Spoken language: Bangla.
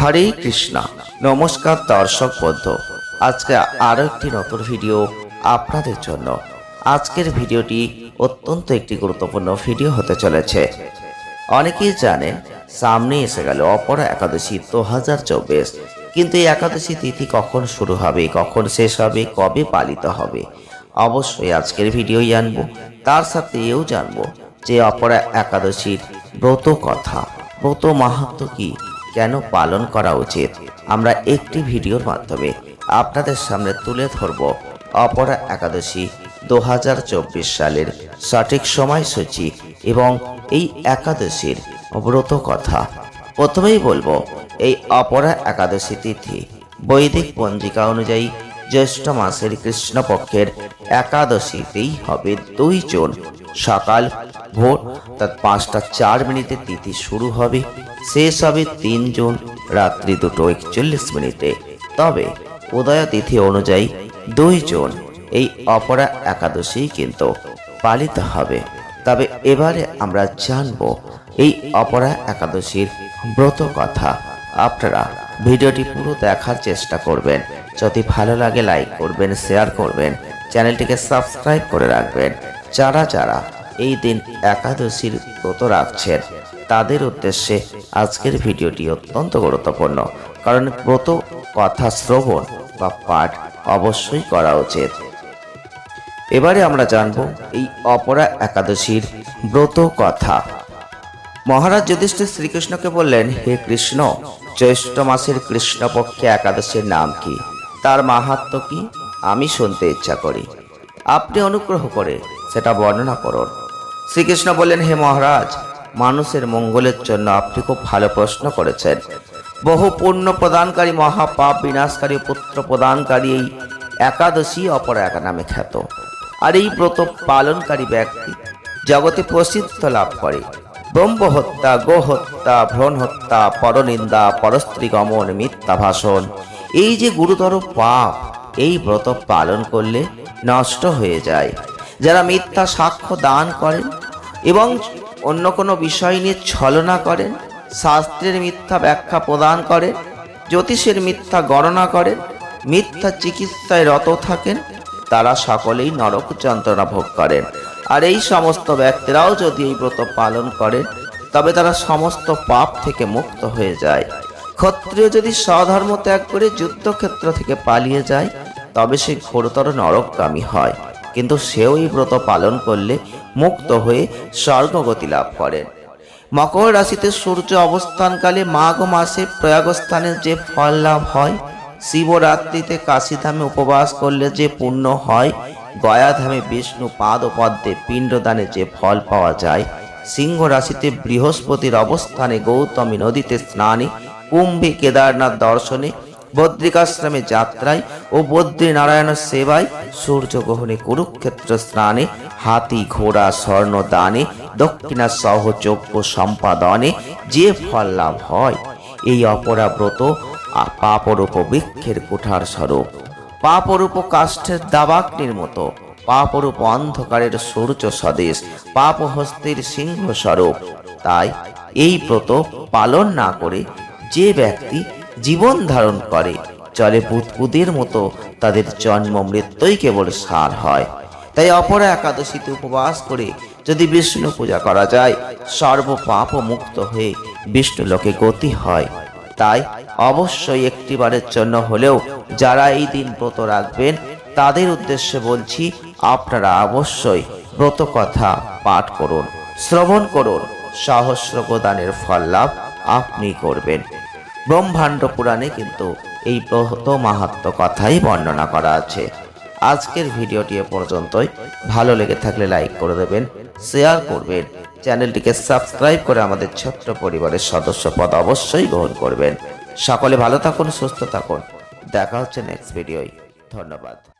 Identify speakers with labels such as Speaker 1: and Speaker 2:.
Speaker 1: হরে কৃষ্ণা। নমস্কার দর্শক বন্ধু। আজকে আরও একটি নতুন ভিডিও আপনাদের জন্য। আজকের ভিডিওটি অত্যন্ত একটি গুরুত্বপূর্ণ ভিডিও হতে চলেছে। অনেকেই জানেন, সামনে এসে গেল অপরা একাদশী দু হাজার চব্বিশ। কিন্তু এই একাদশী তিথি কখন শুরু হবে, কখন শেষ হবে, কবে পালিত হবে, অবশ্যই আজকের ভিডিওই আনব। তার সাথে এও জানব যে অপরা একাদশীর ব্রত কথা, ব্রত মাহাত্ম কি কেন পালন করা উচিত? আমরা একটি ভিডিওর মাধ্যমে আপনাদের সামনে তুলে ধরব অপরা একাদশী দু হাজার চব্বিশ সালের সঠিক সময়সূচি এবং এই একাদশীর ব্রত কথা প্রথমেই বলব, এই অপরা একাদশী তিথি বৈদিক পঞ্জিকা অনুযায়ী জ্যৈষ্ঠ মাসের কৃষ্ণপক্ষের একাদশীতেই হবে দুই জুন। সকাল ভোর তার পাঁচটা চার মিনিটে তিথি শুরু হবে। শেষ হবে তিন জুন, রাত্রি দুটো একচল্লিশ মিনিটে। তবে উদয় তিথি অনুযায়ী দুই জুন, এই অপরা একাদশী কিন্তু পালিত হবে। তবে এবারে আমরা জানব এই অপরা একাদশীর ব্রত কথা। আপনারা ভিডিওটি পুরো দেখার চেষ্টা করবেন। যদি ভালো লাগে, লাইক করবেন, শেয়ার করবেন। চ্যানেলটিকে সাবস্ক্রাইব করে রাখবেন। যারা যারা এই দিন একাদশীর ব্রত রাখছেন। তাদের উদ্দেশ্যে আজকের ভিডিওটি অত্যন্ত গুরুত্বপূর্ণ, কারণ ব্রত, কথা শ্রবণ বা পাঠ অবশ্যই করা উচিত। এবারে আমরা জানব এই অপরা একাদশীর ব্রত, কথা। মহারাজ যুধিষ্ঠির শ্রীকৃষ্ণকে বললেন, হে কৃষ্ণ, জ্যৈষ্ঠ মাসের কৃষ্ণপক্ষে একাদশীর নাম কি? তার মাহাত্ম কি? আমি শুনতে ইচ্ছা করি। আপনি অনুগ্রহ করে সেটা বর্ণনা করুন। শ্রীকৃষ্ণ বললেন, হে মহারাজ, মানুষের মঙ্গলের জন্য আপনি খুব ভালো প্রশ্ন করেছেন। বহু পুণ্য প্রদানকারী, মহাপাপ বিনাশকারী, পুত্র প্রদানকারী এই একাদশী অপর একা নামে খ্যাত। আর এই ব্রত পালনকারী ব্যক্তি জগতে প্রসিদ্ধ লাভ করে। ব্রহ্ম হত্যা গো হত্যা ভ্রণ হত্যা পরনিন্দা পরস্ত্রী গমন মিথ্যা ভাষণ এই যে গুরুতর পাপ, এই ব্রত পালন করলে নষ্ট হয়ে যায়। যারা মিথ্যা সাক্ষ্য দান করেন এবং অন্য কোনো বিষয় নিয়ে ছলনা করেন, শাস্ত্রের মিথ্যা ব্যাখ্যা প্রদান করেন, জ্যোতিষের মিথ্যা গণনা করেন, মিথ্যা চিকিৎসায় রত থাকেন, তারা সকলেই নরক যন্ত্রণা ভোগ করেন। আর এই সমস্ত ব্যক্তিরাও যদি এই ব্রত পালন করেন, তবে তারা সমস্ত পাপ থেকে মুক্ত হয়ে যায়। ক্ষত্রিয় যদি স্বধর্ম ত্যাগ করে যুদ্ধক্ষেত্র থেকে পালিয়ে যায়, তবে সে ঘোরতর নরকগামী হয়। কিন্তু সেও এই ব্রত পালন করলে মুক্ত হয়ে স্বর্গগতি লাভ করেন মকর রাশিতে সূর্য অবস্থানকালে মাঘ মাসে প্রয়াগস্থানে যে ফল লাভ হয়, শিবরাত্রিতে কাশীধামে উপবাস করলে যে পুণ্য হয়, গয়াধামে বিষ্ণু পাদ পদ্মে পিণ্ডদানে যে ফল পাওয়া যায়, সিংহ রাশিতে বৃহস্পতির অবস্থানে গৌতমী নদীতে স্নানে, কুম্ভে কেদারনাথ দর্শনে বদ্রিকাশ্রমে যাত্রায় ও বদ্রী নারায়ণের সেবায় সূর্যগ্রহণে কুরুক্ষেত্র স্নানে, হাতি ঘোড়া স্বর্ণ দানে, দক্ষিণা সহ যজ্ঞ সম্পাদনে যে ফল লাভ হয়, এই অপরাব্রত পাপরূপ বৃক্ষের কুঠার স্বরূপ। পাপরূপ কাষ্ঠের দাবাগ্নির মতো, পাপরূপ অন্ধকারের সূর্য স্বদেশ পাপ হস্তির সিংহ স্বরূপ। তাই এই ব্রত পালন না করে যে ব্যক্তি জীবন ধারণ করে। চলে বুদবুদের মতো তাদের জন্ম মৃত্যুই কেবল সার হয়। তাই অপরা একাদশীতে উপবাস করে যদি বিষ্ণু পূজা করা যায় সর্ব পাপ মুক্ত হয়ে বিষ্ণু লোকে গতি হয়। তাই অবশ্যই একটিবারের জন্য হলেও যারা এই দিন ব্রত রাখবেন, তাদের উদ্দেশ্যে বলছি, আপনারা অবশ্যই ব্রত কথা পাঠ করুন, শ্রবণ করুন সহস্র প্রদানের ফল লাভ আপনি করবেন। ব্রহ্মাণ্ড পুরাণে কিন্তু এই প্রহত মাহাত্ম কথাই বর্ণনা করা আছে। আজকের ভিডিওটি এ পর্যন্তই। ভালো লেগে থাকলে লাইক করে দেবেন, শেয়ার করবেন, চ্যানেলটিকে সাবস্ক্রাইব করে আমাদের ছোট্ট পরিবারের সদস্য পদ অবশ্যই গ্রহণ করবেন। সকলে ভালো থাকুন, সুস্থ থাকুন। দেখা হচ্ছে নেক্সট ভিডিওয়। ধন্যবাদ।